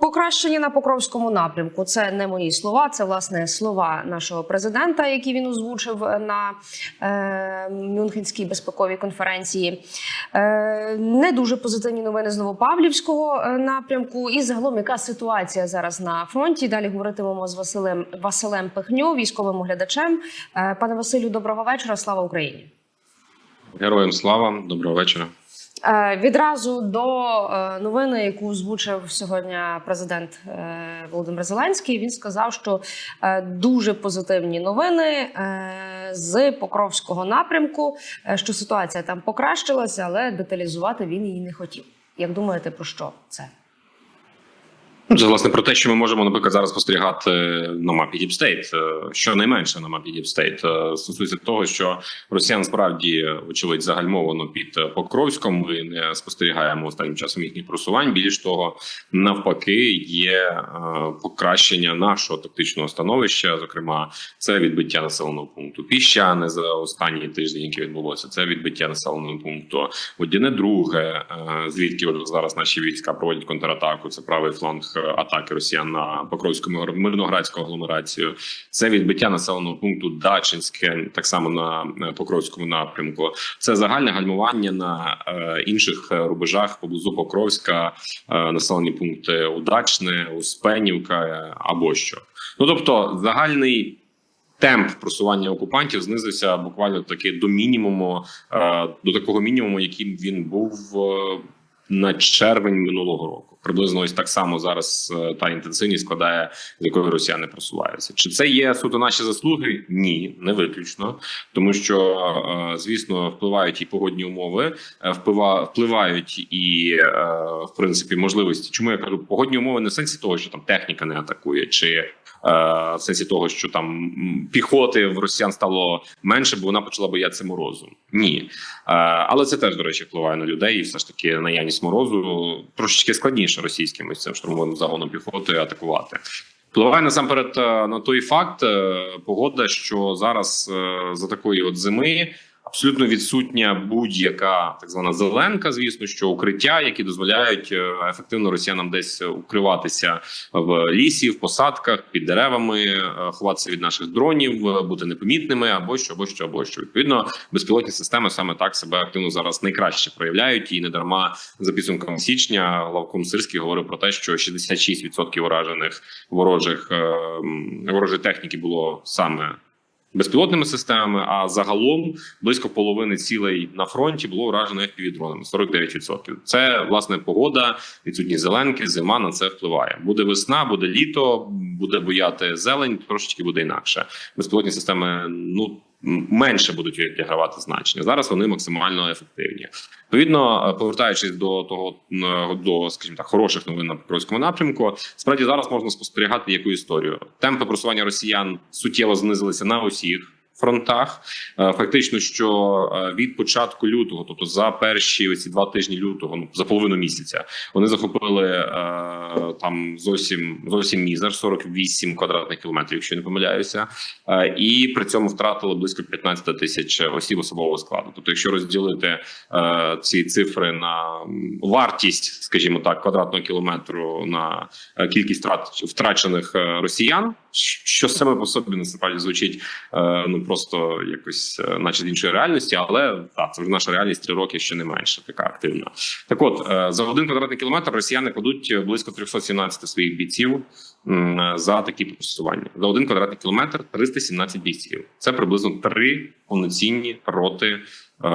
Покращення на Покровському напрямку це не мої слова, це власне слова нашого президента, які він озвучив на е, Мюнхенській безпековій конференції. Е, не дуже позитивні новини з Новопавлівського е, напрямку. І загалом, яка ситуація зараз на фронті? Далі говоритимемо з Василем Василем Пихньо, військовим оглядачем. Е, пане Василю, доброго вечора. Слава Україні. Героям слава, доброго вечора. Е, Відразу до е, новини, яку озвучив сьогодні президент е, Володимир Зеленський, він сказав, що дуже позитивні новини з Покровського напрямку, що ситуація там покращилася, але деталізувати він її не хотів. Як думаєте, про що це? Це власне про те, що ми можемо, наприклад, зараз спостерігати на мапі State. Е, Щонайменше на мапі State е, стосується того, що росіян справді очевидь загальмовано під Покровськом. Ми не спостерігаємо останнім часом їхніх просувань. Більш того, навпаки, є е, покращення нашого тактичного становища. Зокрема, це відбиття населеного пункту Піщани за останні тижні, яке відбулося. Це відбиття населеного пункту Водяне друге, звідки зараз наші війська проводять контратаку. Це правий фланг атаки Росіян на Покровському мирноградську агломерацію. Це відбиття населеного пункту Дачинське, так само на е, Покровському напрямку. Це загальне гальмування на е, інших е, рубежах поблизу Покровська, е, населені пункти Удачне, Успенівка е, або що. Ну тобто, загальний. Темп просування окупантів знизився буквально таки до мінімуму, е, до такого мінімуму, яким він був е, на червень минулого року. Приблизно ось так само зараз е, та інтенсивність складає, з якою росіяни просуваються. Чи це є суто наші заслуги? Ні, не виключно, тому що е, звісно впливають і погодні умови, е, вплива впливають і в принципі можливості. Чому я кажу погодні умови не в сенсі того, що там техніка не атакує, чи в сенсі того, що там піхоти в росіян стало менше, бо вона почала боятися морозу. Ні, але це теж до речі впливає на людей. І все ж таки наявність морозу трошечки складніше російським ось цим штурмовим загоном піхоти атакувати. Впливає насамперед е, на той факт е, погода, що зараз е, за такої от зими абсолютно відсутня будь-яка так звана зеленка, звісно, що укриття, які дозволяють е, ефективно росіянам десь укриватися в лісі, в посадках, під деревами, е, ховатися від наших дронів, е, бути непомітними або що, або що, або що. Відповідно, безпілотні системи саме так себе активно зараз найкраще проявляють. І не дарма за підсумками січня Лавком Сирський говорив про те, що 66% уражених ворожих ворожої техніки було саме безпілотними системами. А загалом близько половини цілей на фронті було вражено FPV-дронами 49%. Це власне погода, відсутність зеленки, зима на це впливає. Буде весна, буде літо, буде бояти зелень, трошечки буде інакше. Безпілотні системи ну. Менше будуть відігравати значення зараз. Вони максимально ефективні. Відповідно, е, повертаючись до того до, скажімо так, хороших новин на Покровському напрямку, справді зараз можна спостерігати яку історію. Темпи просування росіян суттєво знизилися на усіх. Фронтах Е, фактично, що е, від початку лютого, тобто за перші оці два тижні лютого, ну за половину місяця, вони захопили е, там зовсім зовсім мізер 48 квадратних кілометрів, якщо не помиляюся, і при цьому втратили близько 15 тисяч осіб особового складу. Тобто, якщо розділити ці цифри на вартість, скажімо так, квадратного кілометру на кількість втрат втрачених росіян, що саме по собі насправді звучить ну просто якось, е, наче з іншої реальності, але так, це вже наша реальність три роки, ще не менше, така активна. Так, от е, за один квадратний кілометр росіяни кладуть близько 317 своїх бійців е, за такі просування. За один квадратний кілометр 317 бійців. Це приблизно три повноцінні роти. Е,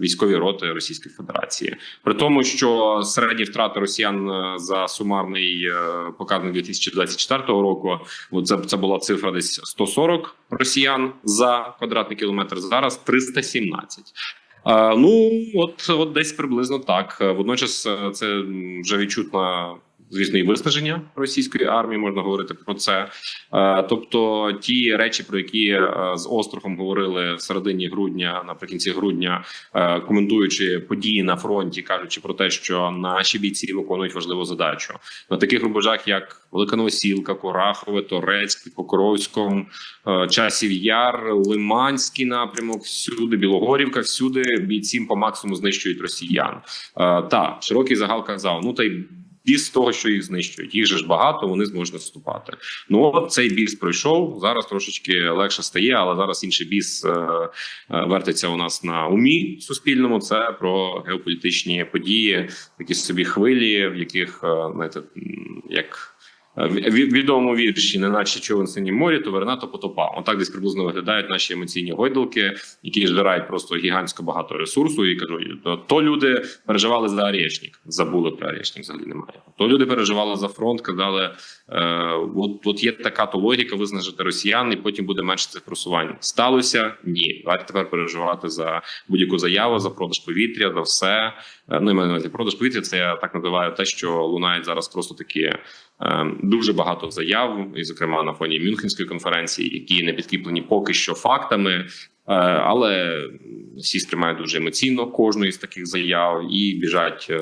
Військові роти Російської Федерації, при тому, що середні втрати Росіян е, за сумарний е, показник 2024 року, це, це була цифра десь 140 росіян за квадратний кілометр. Зараз 317. Е, Ну от, от десь приблизно так. Водночас це вже відчутна звісно, і виснаження російської армії можна говорити про це. Е, Тобто, ті речі, про які е, з острахом говорили в середині грудня, наприкінці грудня, е, коментуючи події на фронті, кажучи про те, що наші бійці виконують важливу задачу на таких рубежах, як Велика Новосілка, Курахове, Торецьк, Покровськом, е, Часів Яр, Лиманський напрямок, всюди Білогорівка, всюди бійці по максимуму знищують росіян. Та широкий загал казав: ну та й. Біс того, що їх знищують, їх же ж багато, вони зможуть наступати. Ну от цей біс пройшов. Зараз трошечки легше стає, але зараз інший біс е, е, вертиться у нас на умі суспільному. Це про геополітичні події, такі собі хвилі, в яких е, знаєте, як відомому вірші, не наче човен морі, то верна, то потопа. Отак десь приблизно виглядають наші емоційні гойдалки, які збирають просто гігантсько багато ресурсу. І кажу, то, люди переживали за Орешник, забули про Орешник, взагалі немає. То люди переживали за фронт, казали, е, от, от є така то логіка визнажити росіян, і потім буде менше цих просувань. Сталося ні. Давайте тепер переживати за будь-яку заяву, за продаж повітря, за все. Е, Ну, і на продаж повітря, це я так називаю те, що лунають зараз просто такі е, дуже багато заяв, і зокрема на фоні Мюнхенської конференції, які не підкріплені поки що фактами. Е, Але всі сприймають дуже емоційно кожну із таких заяв і біжать е,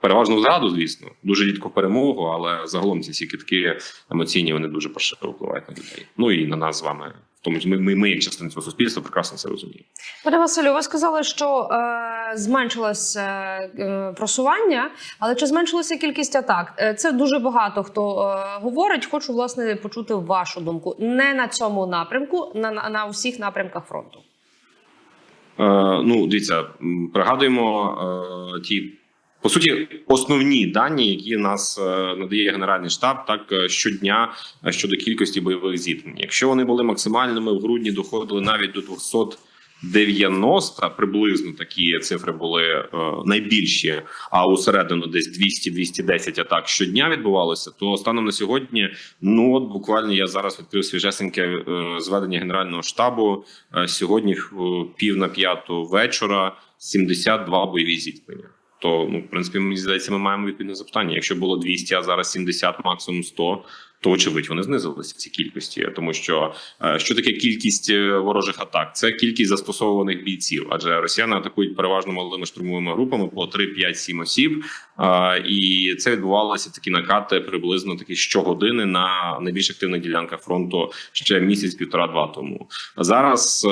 переважно зраду, звісно, дуже рідко перемогу, але загалом ці всі китки емоційні вони дуже паршиво впливають на людей. Ну і на нас з вами. Тому ми, ми, ми як частина цього суспільства, прекрасно це розуміємо. Пане Василю, ви сказали, що е, зменшилось е, е, просування, але чи зменшилася кількість атак? Е, Це дуже багато хто е, говорить. Хочу власне почути вашу думку. Не на цьому напрямку, на, на, на усіх напрямках фронту. Е, ну, дивіться, пригадуємо е, ті. По суті, основні дані, які нас е, надає Генеральний штаб, так е, щодня е, щодо кількості бойових зіткнень. Якщо вони були максимальними в грудні, доходили навіть до 290, приблизно такі цифри були найбільші. А усередину десь 200-210 атак щодня відбувалося. То станом на сьогодні, ну от буквально я зараз відкрив свіжесеньке зведення Генерального штабу. Сьогодні пів на п'яту вечора 72 бойові зіткнення. То ну, в принципі, мені здається, ми маємо відповідне запитання. Якщо було 200, а зараз 70, максимум 100, то очевидь вони знизилися ці кількості, тому що е, що таке кількість е, ворожих атак? Це кількість застосованих бійців, адже росіяни атакують переважно малими штурмовими групами по 3, 5, 7 осіб. Е, І це відбувалося такі накати приблизно такі щогодини на найбільш активних ділянках фронту ще місяць-півтора-два тому. Зараз,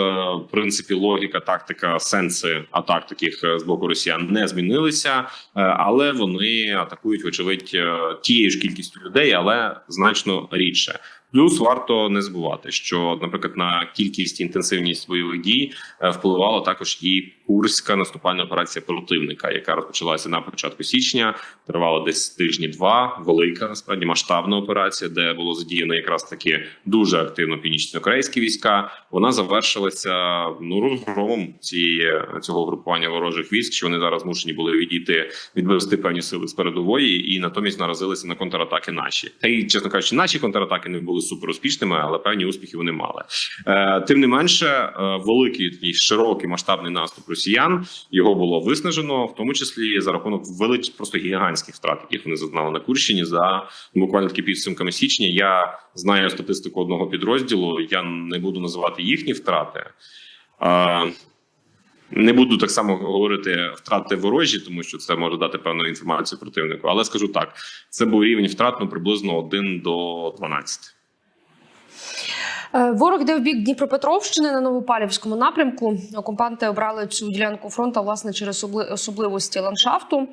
в принципі, логіка, тактика, сенси атак таких з боку росіян не змінилися, але вони атакують, вочевидь, е, тією ж кількістю людей, але значно рідше. Плюс варто не забувати, що, наприклад, на кількість і інтенсивність бойових дій е, впливала також і курська наступальна операція противника, яка розпочалася на початку січня, тривала десь тижні два. Велика насправді масштабна операція, де було задіяно якраз таки дуже активно північно-корейські війська. Вона завершилася ну розгромом цієї цього групування ворожих військ, що вони зараз змушені були відійти, відвести певні сили з передової, і натомість наразилися на контратаки наші. Та й чесно кажучи, наші контратаки не були супер успішними, але певні успіхи вони мали. Е, тим не менше, е, великий такий широкий масштабний наступ росіян його було виснажено, в тому числі за рахунок велич просто гігантських втрат, яких вони зазнали на Курщині за ну, буквально таки підсумками січня. Я знаю статистику одного підрозділу. Я не буду називати їхні втрати. Е, не буду так само говорити втрати ворожі, тому що це може дати певну інформацію противнику. Але скажу так: це був рівень втрат ну, приблизно 1 до 12. Е, Ворог йде в бік Дніпропетровщини на Новопалівському напрямку. Окупанти обрали цю ділянку фронту власне через особливості ландшафту. Е,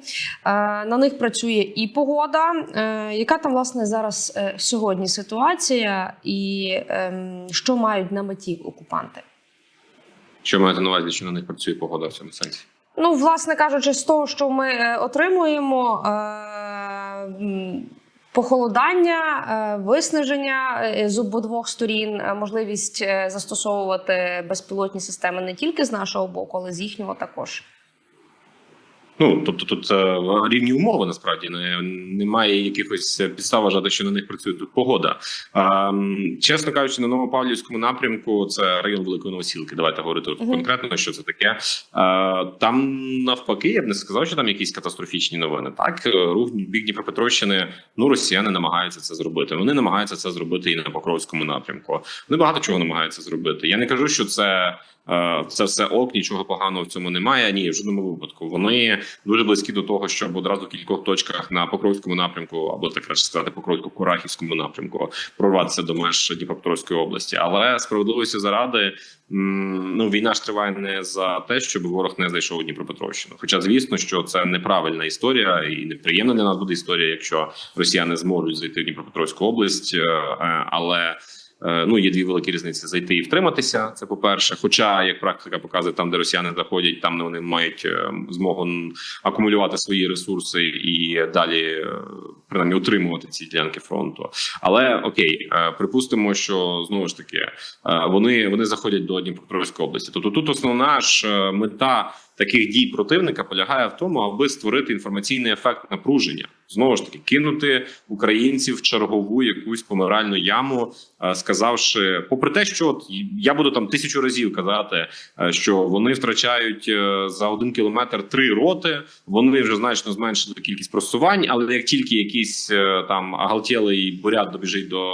На них працює і погода. Е, Яка там власне зараз сьогодні ситуація, і ем, що мають на меті окупанти? Що маєте на увазі, що на них працює погода в цьому сенсі? Ну, власне кажучи, з того, що ми отримуємо. Похолодання, е, виснаження е, з обох сторін, е, можливість застосовувати безпілотні системи не тільки з нашого боку, але з їхнього також. Ну тобто тут е, рівні умови насправді не, немає якихось підстав вважати, що на них працює тут погода. А, чесно кажучи, на Новопавлівському напрямку це район Великої Новосілки. Давайте говорити Мгм. конкретно, що це таке. А, там навпаки, я б не сказав, що там якісь катастрофічні новини. Так, е, рух бік Дніпропетровщини, ну росіяни намагаються це зробити. Вони намагаються це зробити і на Покровському напрямку. Вони багато чого намагаються зробити. Я не кажу, що це. Е, Це все ок, нічого поганого в цьому немає. Ні, в жодному випадку. Вони дуже близькі до того, щоб одразу в кількох точках на Покровському напрямку, або так краще сказати, Покровсько-Курахівському напрямку прорватися до меж Дніпропетровської області. Але справедливості заради ну війна ж триває не за те, щоб ворог не зайшов у Дніпропетровщину. Хоча, звісно, що це неправильна історія і неприємна для нас буде історія, якщо росіяни зможуть зайти в Дніпропетровську область, е, але. Е, Ну, є дві великі різниці: зайти і втриматися. Це по перше. Хоча, як практика показує, там, де росіяни заходять, там вони мають е, змогу акумулювати свої ресурси і далі е, принаймні утримувати ці ділянки фронту. Але окей, припустимо, що знову ж таки вони, вони заходять до Дніпропетровської області. Тобто тут основна ж мета таких дій противника полягає в тому, аби створити інформаційний ефект напруження. Знову ж таки, кинути українців в чергову якусь помиральну яму, е, сказавши, попри те, що от я буду там тисячу разів казати, е, що вони втрачають е, за один кілометр три роти. Вони вже значно зменшили кількість просувань, але як тільки якийсь там агалтєлий бурят добіжить до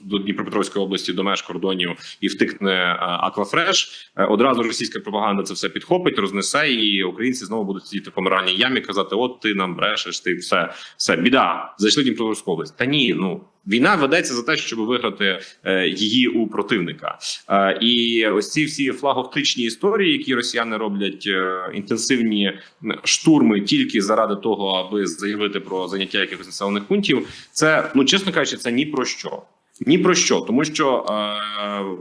до Дніпропетровської області, до меж кордонів і втикне Аквафреш, одразу російська пропаганда це все підхопить, рознесе, і українці знову будуть сидіти в помиральній ямі, казати: От ти нам брешеш, ти все, все біда. Зайшли в Дніпропетровську область. Та ні, ну. Війна ведеться за те, щоб виграти е, її у противника, е, і ось ці всі флаговтичні історії, які росіяни роблять е, інтенсивні штурми тільки заради того, аби заявити про заняття якихось населених пунктів. Це ну чесно кажучи, це ні про що. Ні про що, тому що е,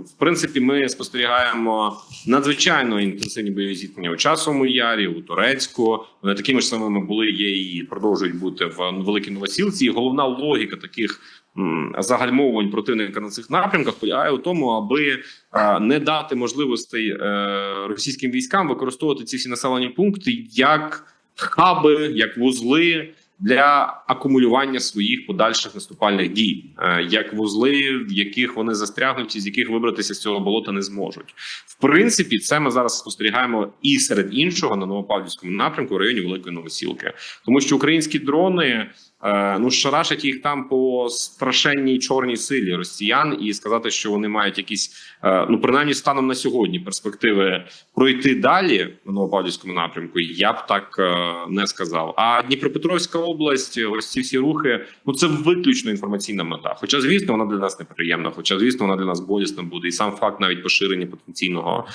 в принципі ми спостерігаємо надзвичайно інтенсивні бойові зіткнення у часовому ярі, у Турецьку. Вони такими ж самими були, є і продовжують бути в Великій Новосілці. І головна логіка таких загальмовувань противника на цих напрямках полягає у тому, аби е, не дати можливостей е, російським військам використовувати ці всі населені пункти як хаби, як вузли для акумулювання своїх подальших наступальних дій, е, як вузли, в яких вони застрягнуть, і з яких вибратися з цього болота не зможуть. В принципі, це ми зараз спостерігаємо і серед іншого на Новопавлівському напрямку в районі Великої Новосілки, тому що українські дрони. Е, Ну, шарашать їх там по страшенній чорній силі росіян, і сказати, що вони мають якісь, е, ну принаймні станом на сьогодні, перспективи пройти далі на Новопавлівському напрямку, я б так е, не сказав. А Дніпропетровська область, ось ці всі рухи, ну це виключно інформаційна мета. Хоча, звісно, вона для нас неприємна, хоча, звісно, вона для нас болісна буде. І сам факт навіть поширення потенційного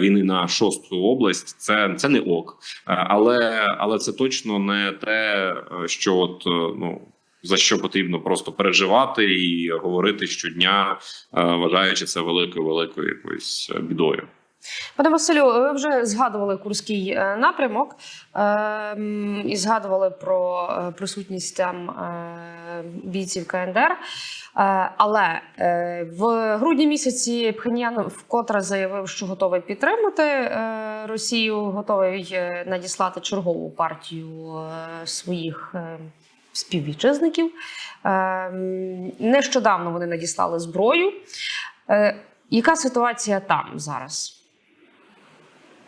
війни на шосту область, це, це не ок. Але, але це точно не те, що от ну. За що потрібно просто переживати і говорити щодня, е, вважаючи це великою великою якоюсь е, бідою. Пане Василю, ви вже згадували курський е, напрямок ем, і згадували про присутність там бійців КНДР. Але в грудні місяці Пхеньян вкотре заявив, що готовий підтримати Росію, готовий надіслати чергову партію своїх співвітчизників. Е, Нещодавно вони надіслали зброю. Е, Яка ситуація там зараз?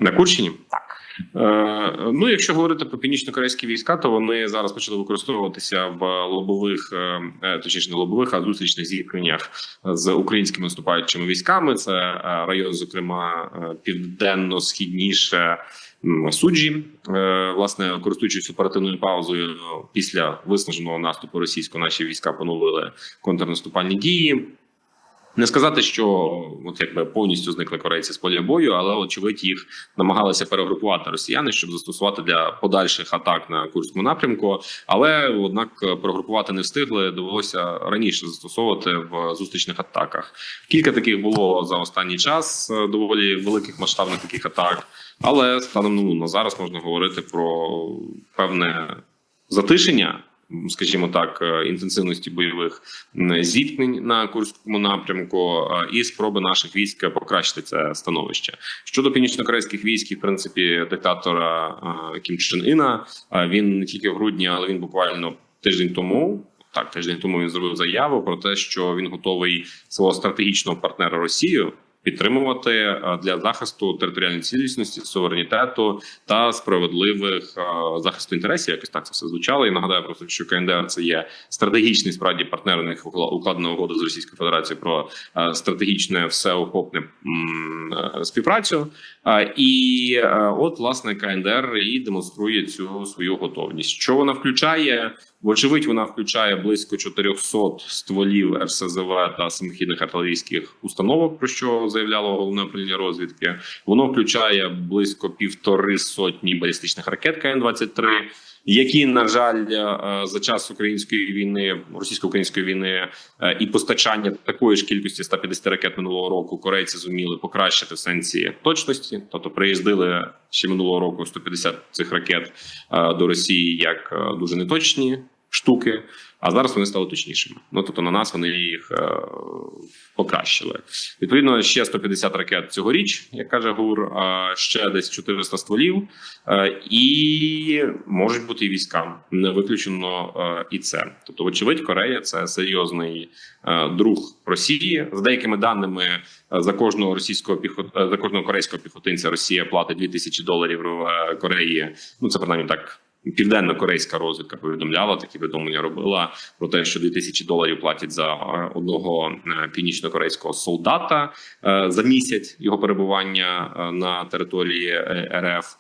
На Курщині Так. Е, ну, якщо говорити про північно-корейські війська, то вони зараз почали використовуватися в лобових, е, е, точніше не лобових, а зустрічних зіткненнях з українськими наступаючими військами. Це район, зокрема, південно-східніше. Суджі, Е, власне, користуючись оперативною паузою після виснаженого наступу російського, наші війська поновили контрнаступальні дії. Не сказати, що от якби повністю зникли корейці з поля бою, але очевидь їх намагалися перегрупувати росіяни, щоб застосувати для подальших атак на курському напрямку. Але однак перегрупувати не встигли. Довелося раніше застосовувати в зустрічних атаках. Кілька таких було за останній час е, доволі великих масштабних таких атак. Але станом ну, на зараз можна говорити про певне затишення. Скажімо так, е, інтенсивності бойових зіткнень на курському напрямку е, і спроби наших військ покращити це становище. Щодо північнокорейських військ, в принципі, диктатора е, Кім Чен Іна, він не тільки в грудні, але він буквально тиждень тому. Так, тиждень тому він зробив заяву про те, що він готовий свого стратегічного партнера Росію підтримувати е, для захисту територіальної цілісності, суверенітету та справедливих е, захисту інтересів. Якось так це все звучало. І нагадаю просто, що КНДР це є стратегічний справді партнер. У укладена угода з Російською Федерацією про е, стратегічне всеохопне співпрацю. І от власне КНДР і демонструє цю свою готовність. Що вона включає? Вочевидь, вона включає близько 400 стволів РСЗВ та самохідних артилерійських установок, про що заявляло головне управління розвідки. Воно включає близько півтори сотні балістичних ракет КН-23, які, на жаль, е, за час української війни, російсько-української війни е, і постачання такої ж кількості 150 ракет минулого року корейці зуміли покращити в сенсі точності. Тобто приїздили ще минулого року 150 цих ракет е, до Росії як дуже неточні штуки. А зараз вони стали точнішими. Ну тобто на нас вони їх е, покращили. Відповідно, ще 150 ракет цьогоріч, як каже ГУР, ще десь 400 стволів, е, і можуть бути і військам. Не виключено е, і це. Тобто, вочевидь, Корея це серйозний е, друг Росії. За деякими даними, е, за кожного російського піхот... е, за кожного корейського піхотинця Росія платить 2000 доларів в е, Кореї. Ну це принаймні так. Південно-корейська розвідка повідомляла такі повідомлення робила про те, що 2000 доларів платять за е, одного е, північно-корейського солдата е, за місяць його перебування на території РФ.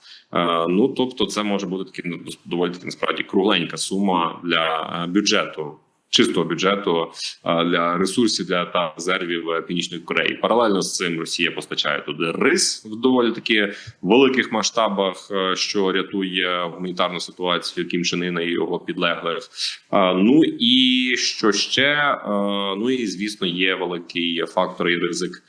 Ну тобто, це може бути таки ну, доволі таки насправді кругленька сума для бюджету. Чистого бюджету для ресурсів для та резервів е, північної Кореї. Паралельно з цим Росія постачає туди рис в доволі таки великих масштабах, е, що рятує гуманітарну ситуацію Кім Чен Ына і його підлеглих. Ну і що ще? Ну і звісно, є великий фактор і ризик.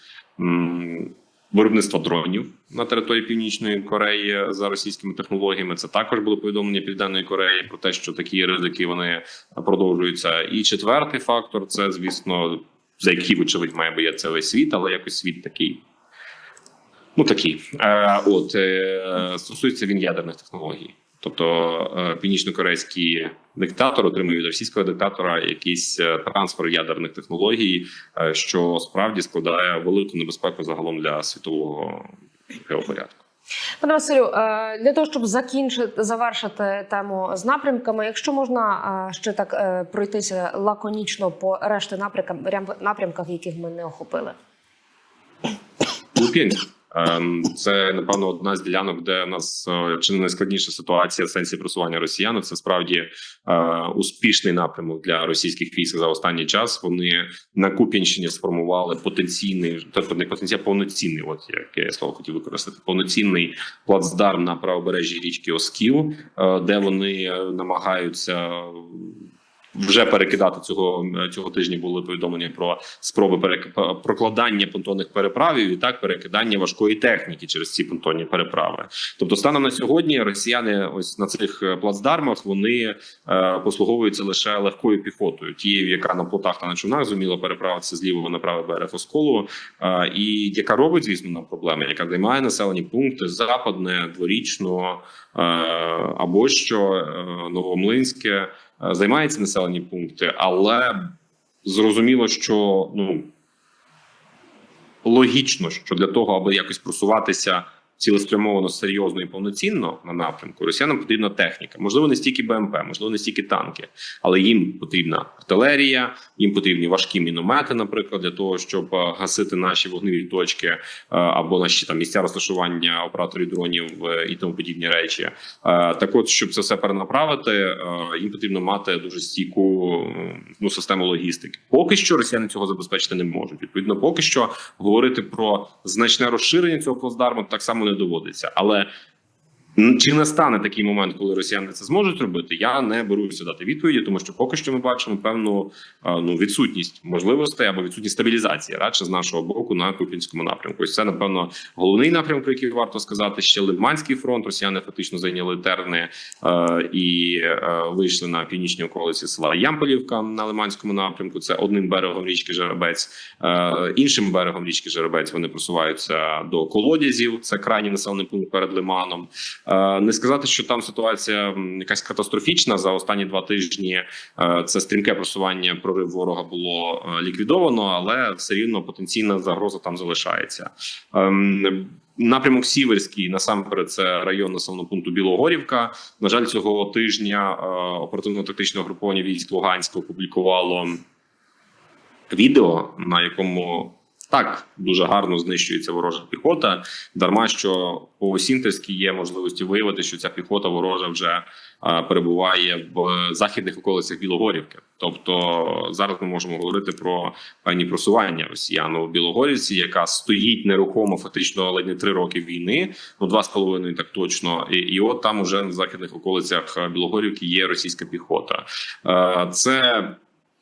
Виробництва дронів на території Північної Кореї за російськими технологіями це також було повідомлення Південної Кореї про те, що такі ризики вони продовжуються. І четвертий фактор це, звісно, за який вочевидь має боятися весь світ, але якось світ такий. Ну такий. Е, от е, стосується він ядерних технологій. Тобто е, північно-корейський диктатор отримує від російського диктатора якийсь трансфер ядерних технологій, що справді складає велику небезпеку загалом для світового геопорядку. Пане Василю, е, для того, щоб закінчити завершити тему з напрямками, якщо можна е, ще так е, пройтися лаконічно по решті напрямкам, напрямках, яких ми не охопили. Луп'янськ. Ем, Це напевно одна з ділянок, де в нас е, чи не найскладніша ситуація в сенсі просування росіян. Це справді е, успішний напрямок для російських військ за останній час. Вони на Куп'янщині сформували потенційний, тобто не потенційний, повноцінний. От яке я слово хотів використати, повноцінний плацдарм на правобережжі річки Оскіл, е, де вони намагаються. Вже перекидати цього цього тижня були повідомлення про спроби перек... прокладання понтонних переправів і так перекидання важкої техніки через ці понтонні переправи. Тобто, станом на сьогодні росіяни, ось на цих е, плацдармах, вони е, послуговуються лише легкою піхотою, тією, яка на плотах та на човнах зуміла переправитися з лівого на правий берег Осколу, е, і яка робить, звісно, нам проблеми, яка займає населені пункти западне, дворічно або що е, новомлинське. е, Займається населені пункти, але зрозуміло, що ну логічно, що для того, аби якось просуватися цілеспрямовано, серйозно і повноцінно на напрямку, росіянам потрібна техніка. Можливо, не стільки БМП, можливо, не стільки танки, але їм потрібна артилерія, їм потрібні важкі міномети, наприклад, для того, щоб е, гасити наші вогневі точки е, або наші там місця розташування операторів дронів е, і тому подібні речі. Так, от, щоб це все перенаправити, їм потрібно мати дуже стійку ну, систему логістики. Поки що росіяни цього забезпечити не можуть. Відповідно, поки що говорити про значне розширення цього плацдарму так само не доводиться. Але Чи настане такий момент, коли росіяни це зможуть робити? Я не беруся дати відповіді, тому що поки що ми бачимо певну ну відсутність можливостей або відсутність стабілізації радше з нашого боку на Купінському напрямку. Ось це напевно головний напрямок, про який варто сказати. Ще Лиманський фронт. Росіяни фактично зайняли терни е, і е, вийшли на північні околиці села Ямполівка на Лиманському напрямку. Це одним берегом річки Жеребець, е, іншим берегом річки Жеребець. Вони просуваються до колодязів. Це крайній населений пункт перед Лиманом. Е, Не сказати, що там ситуація якась катастрофічна за останні два тижні. е, Це стрімке просування прорив ворога було е, ліквідовано, але все рівно потенційна загроза там залишається. Ем, Напрямок Сіверський насамперед це район населеного пункту Білогорівка. На жаль, цього тижня оперативно-тактичне угруповання військ Луганська опублікувало відео, на якому так дуже гарно знищується ворожа піхота. Дарма що по Сінтерській є можливості виявити, що ця піхота ворожа вже е, перебуває в західних околицях Білогорівки. Тобто зараз ми можемо говорити про певні просування росіян у Білогорівці, яка стоїть нерухомо фактично ледь не три роки війни, ну два з половиною так точно. І, і от там уже в західних околицях Білогорівки є російська піхота. Е, Це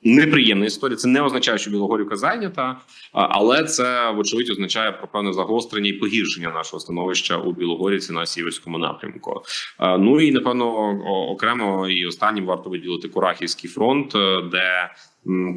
неприємна історія. Це не означає, що Білогорівка зайнята, але це вочевидь означає про певне загострення і погіршення нашого становища у Білогорівці на сіверському напрямку. Ну і напевно окремо і останнім варто виділити Курахівський фронт, е, де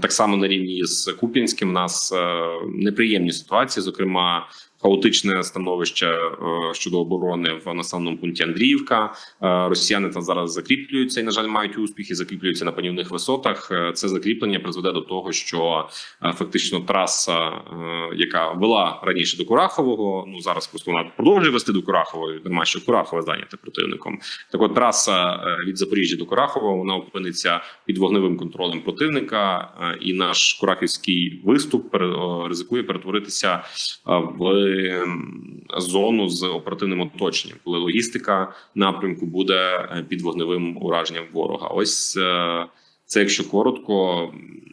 так само на рівні з Куп'янським у нас е, неприємні ситуації, зокрема. Хаотичне становище е, щодо оборони в населеному пункті Андріївка. Е, Росіяни там зараз закріплюються і, на жаль, мають успіхи, закріплюються на панівних висотах. Е, Це закріплення призведе до того, що фактично траса, яка вела раніше до Курахового, ну зараз просто вона продовжує вести до Курахової, нема що Курахове зайняте противником. Так от траса від Запоріжжя до Курахового вона опиниться під вогневим контролем противника, і наш курахівський виступ ризикує перетворитися в ем, зону з оперативним оточенням, коли логістика напрямку буде е, під вогневим ураженням ворога. Ось е, це, якщо коротко,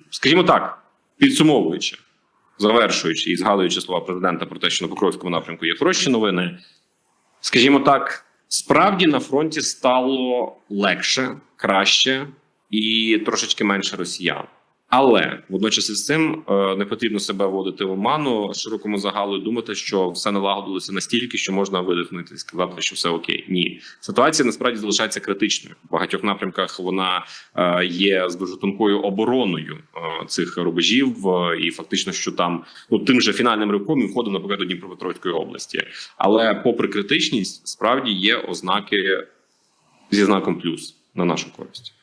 скажімо так, підсумовуючи, завершуючи і згадуючи слова президента про те, що на Покровському напрямку є хороші новини, скажімо так, справді на фронті стало легше, краще і трошечки менше росіян. Але водночас із цим е, не потрібно себе вводити в оману широкому загалу і думати, що все налагодилося настільки, що можна видихнути і сказати, що все окей. Ні, ситуація насправді залишається критичною. В багатьох напрямках вона е, є з дуже тонкою обороною е, цих рубежів, і фактично, що там ну тим же фінальним ривком і входом, наприклад, до Дніпропетровської області. Але, попри критичність, справді є ознаки зі знаком плюс на нашу користь.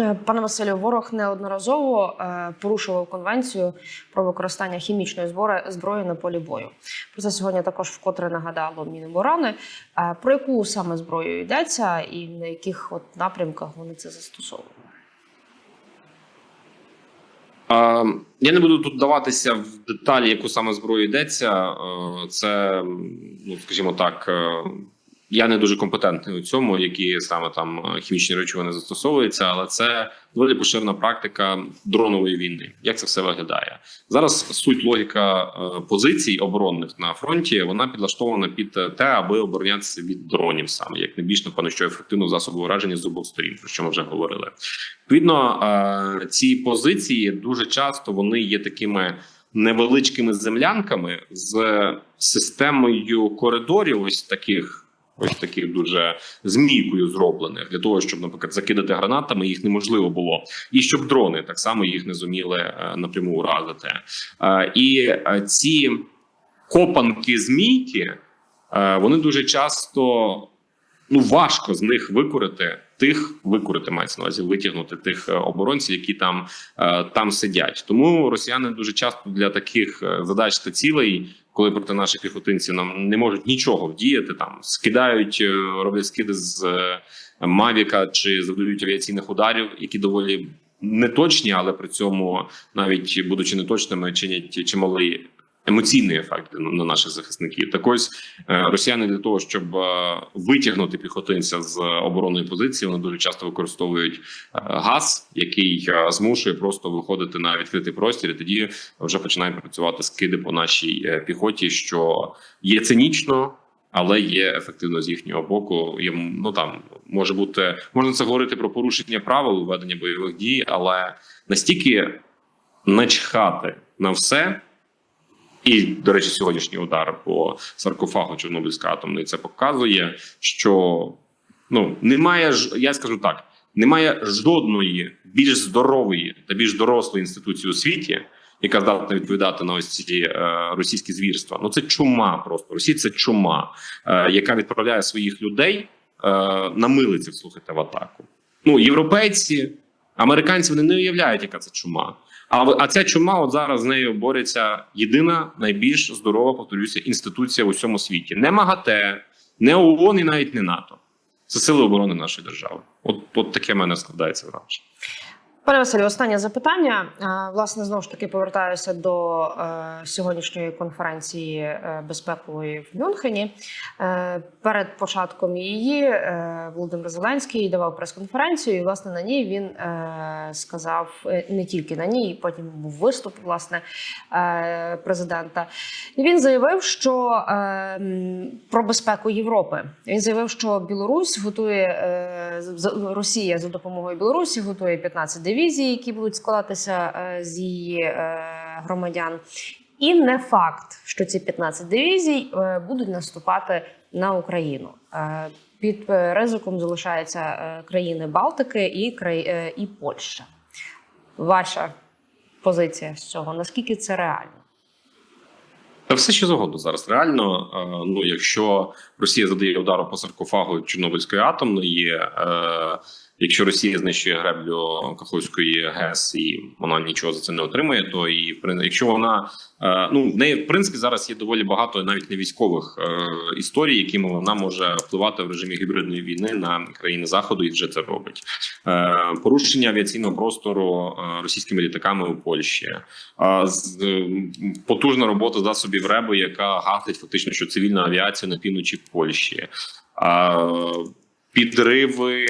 Е, Пане Василю, ворог неодноразово е, порушував конвенцію про використання хімічної зброї на полі бою. Про це сьогодні також вкотре нагадало Міноборони. Е, Про яку саме зброю йдеться, і на яких от напрямках вони це застосовували? Я не буду тут даватися в деталі, яку саме зброю йдеться. Це, ну скажімо так, я не дуже компетентний у цьому, які саме там е, хімічні речовини застосовуються, але це доволі поширена практика дронової війни. Як це все виглядає зараз? Суть логіка е, позицій оборонних на фронті вона підлаштована під те, аби оборонятися від дронів, саме як найбільш напевно, що ефективно засоби ураження з обох сторін, про що ми вже говорили. Відповідно, е, ці позиції дуже часто вони є такими невеличкими землянками з системою коридорів, ось таких. Ось таких дуже змійкою зроблених для того, щоб, наприклад, закидати гранатами, їх неможливо було, і щоб дрони так само їх не зуміли е, напряму уразити. Е, І е, ці копанки змійки, вони дуже часто ну важко з них викорити тих, викорити мається на увазі, витягнути тих оборонців, які там, там сидять. Тому росіяни дуже часто для таких задач та цілей, коли проти наших піхотинців нам не можуть нічого вдіяти, там скидають, е, роблять скиди з е, Мавіка чи завдають авіаційних ударів, які доволі неточні, але при цьому, навіть будучи неточними, чинять чималий емоційний ефект на на наших захисників. Так ось е, росіяни для того, щоб е, витягнути піхотинця з оборонної позиції, вони дуже часто використовують е, газ, який змушує просто виходити на відкритий простір. і Тоді вже починають працювати скиди по нашій піхоті, що є цинічно. але є ефективно з їхнього боку. Є, ну там може бути можна це говорити про порушення правил ведення бойових дій, але настільки начхати на все. І, до речі, сьогоднішній удар по саркофагу Чорнобильської атомної це показує, що ну немає ж, я скажу так: немає жодної більш здорової та більш дорослої інституції у світі, яка здатна відповідати на ось ці е, російські звірства. Ну це чума просто. Росія це чума, е, яка відправляє своїх людей е, на милиців, слухайте, в атаку. Ну, європейці, американці вони не уявляють, яка це чума. А, а ця чума, от зараз з нею бореться єдина найбільш здорова, повторюся, інституція в усьому світі. Не МАГАТЕ, не ООН і навіть не НАТО. Це сили оборони нашої держави. От, от таке мене складається враження. Пане Василю, останнє запитання. Власне, знову ж таки повертаюся до е, сьогоднішньої конференції е, безпекової в Мюнхені. Е, перед початком її Володимир Зеленський давав прес-конференцію, і власне на ній він сказав не тільки на ній, потім був виступ власне президента. І він заявив, що про безпеку Європи. Він заявив, що Білорусь готує Росія за допомогою Білорусі готує 15 дивізій, які будуть складатися е, з її е, громадян. І не факт, що ці 15 дивізій е, будуть наступати на Україну. Під ризиком залишаються країни Балтики і, край- і Польща. Ваша позиція з цього? Наскільки це реально? Та все що завгодно зараз. Реально, ну якщо Росія задає удару по саркофагу Чорнобильської атомної, якщо Росія знищує греблю Каховської ГЕС і вона нічого за це не отримує, то і якщо вона е, ну в неї в принципі зараз є доволі багато навіть не військових е, історій, якими вона може впливати в режимі гібридної війни на країни заходу, і вже це робить. Е, порушення авіаційного простору російськими літаками у Польщі. З потужна робота засобів РЕБу, яка гасить фактично що цивільну авіацію на півночі Польщі, підриви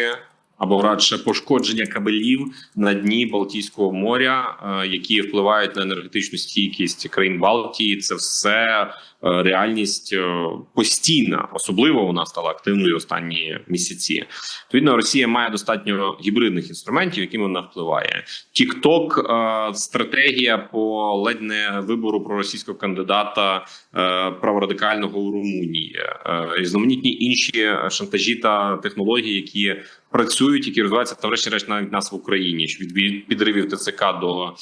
або радше пошкодження кабелів на дні Балтійського моря, е, які впливають на енергетичну стійкість країн Балтії. Це все реальність е, постійна, особливо вона стала активною останні місяці. Відповідно, Росія має достатньо гібридних інструментів, якими вона впливає. Тікток е, стратегія по ледь не вибору проросійського кандидата е, праворадикального у Румунії, е, різноманітні інші шантажі та технології, які працюють, які розвиваються та врешті-решт навіть нас в Україні від підривів ТЦК до е,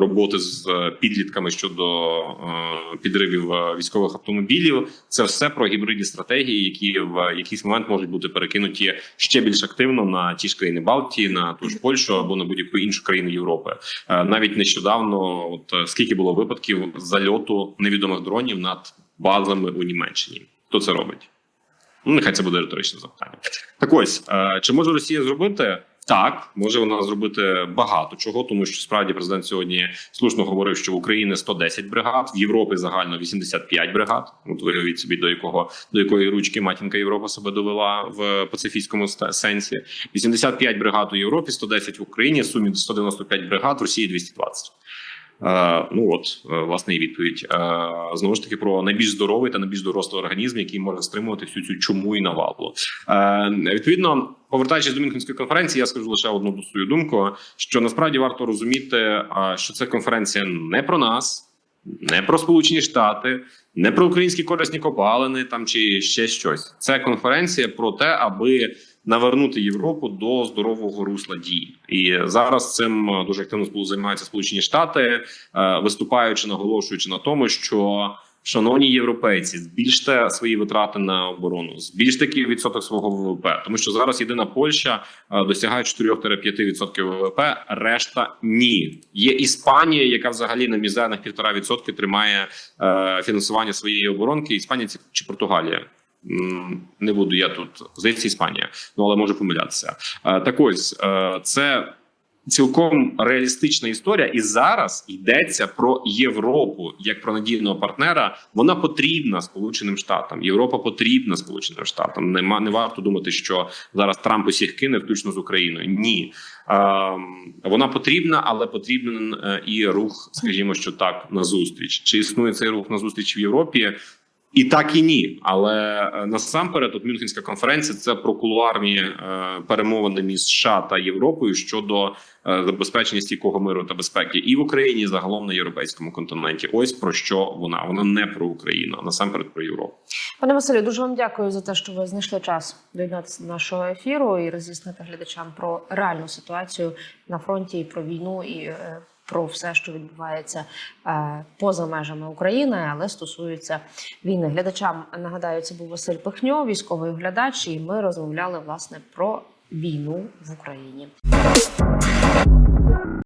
роботи з е, підлітками щодо е, підривів е, військових автомобілів. Це все про гібридні стратегії, які в якийсь момент можуть бути перекинуті ще більш активно на ті ж країни Балтії, на ту ж Польщу або на будь-яку іншу країну Європи. Е, Навіть нещодавно, от е, скільки було випадків зальоту невідомих дронів над базами у Німеччині. Хто це робить? Ну, нехай це буде риторичне запитання. Так ось е, чи може Росія зробити? Так, може вона зробити багато чого, тому що справді президент сьогодні слушно говорив, що в Україні 110 бригад, в Європі загально 85 бригад. От виявіть собі до якого до якої ручки матінка Європа себе довела в пацифістському сенсі. 85 бригад у Європі, 110 в Україні, в сумі 195 бригад, в Росії 220. Е, ну от е, власне і відповідь е, знову ж таки про найбільш здоровий та найбільш дорослий організм, який може стримувати всю цю чуму і навалу. Е, відповідно, повертаючись до Мюнхенської конференції, я скажу лише одну свою думку: що насправді варто розуміти, що це конференція не про нас, не про Сполучені Штати, не про українські корисні копалини там чи ще щось. Це конференція про те, аби навернути Європу до здорового русла дій. І зараз цим дуже активно займаються Сполучені Штати, виступаючи, наголошуючи на тому, що. Шановні європейці, збільште свої витрати на оборону, збільште відсоток свого ВВП, тому що зараз єдина Польща е, досягає 4-5% ВВП, решта ні. Є Іспанія, яка взагалі на мізерних 1,5% тримає е, фінансування своєї оборонки. Іспанія чи Португалія. Не буду я тут здається, Іспанія, ну але можу помилятися. Е, Так ось це цілком реалістична історія, і зараз йдеться про Європу як про надійного партнера. Вона потрібна Сполученим Штатам. Європа потрібна Сполученим Штатам. Нема не варто думати, що зараз Трамп усіх кине, включно з Україною. Ні. Ем, вона потрібна, але потрібен е, і рух, скажімо, що так, на зустріч. Чи існує цей рух на зустріч в Європі? І так і ні. Але е, насамперед, от Мюнхенська конференція це про кулуарні е, перемовини між США та Європою щодо е, забезпечення стійкого миру та безпеки і в Україні, і загалом на європейському континенті. Ось про що вона. Вона не про Україну, а насамперед про Європу. Пане Василю, дуже вам дякую за те, що ви знайшли час доєднатися до нашого ефіру і роз'яснити глядачам про реальну ситуацію на фронті, і про війну і е, про все, що відбувається е, поза межами України, але стосується війни. Глядачам нагадаю, це був Василь Пихньо, військовий оглядач, і ми розмовляли власне про війну в Україні.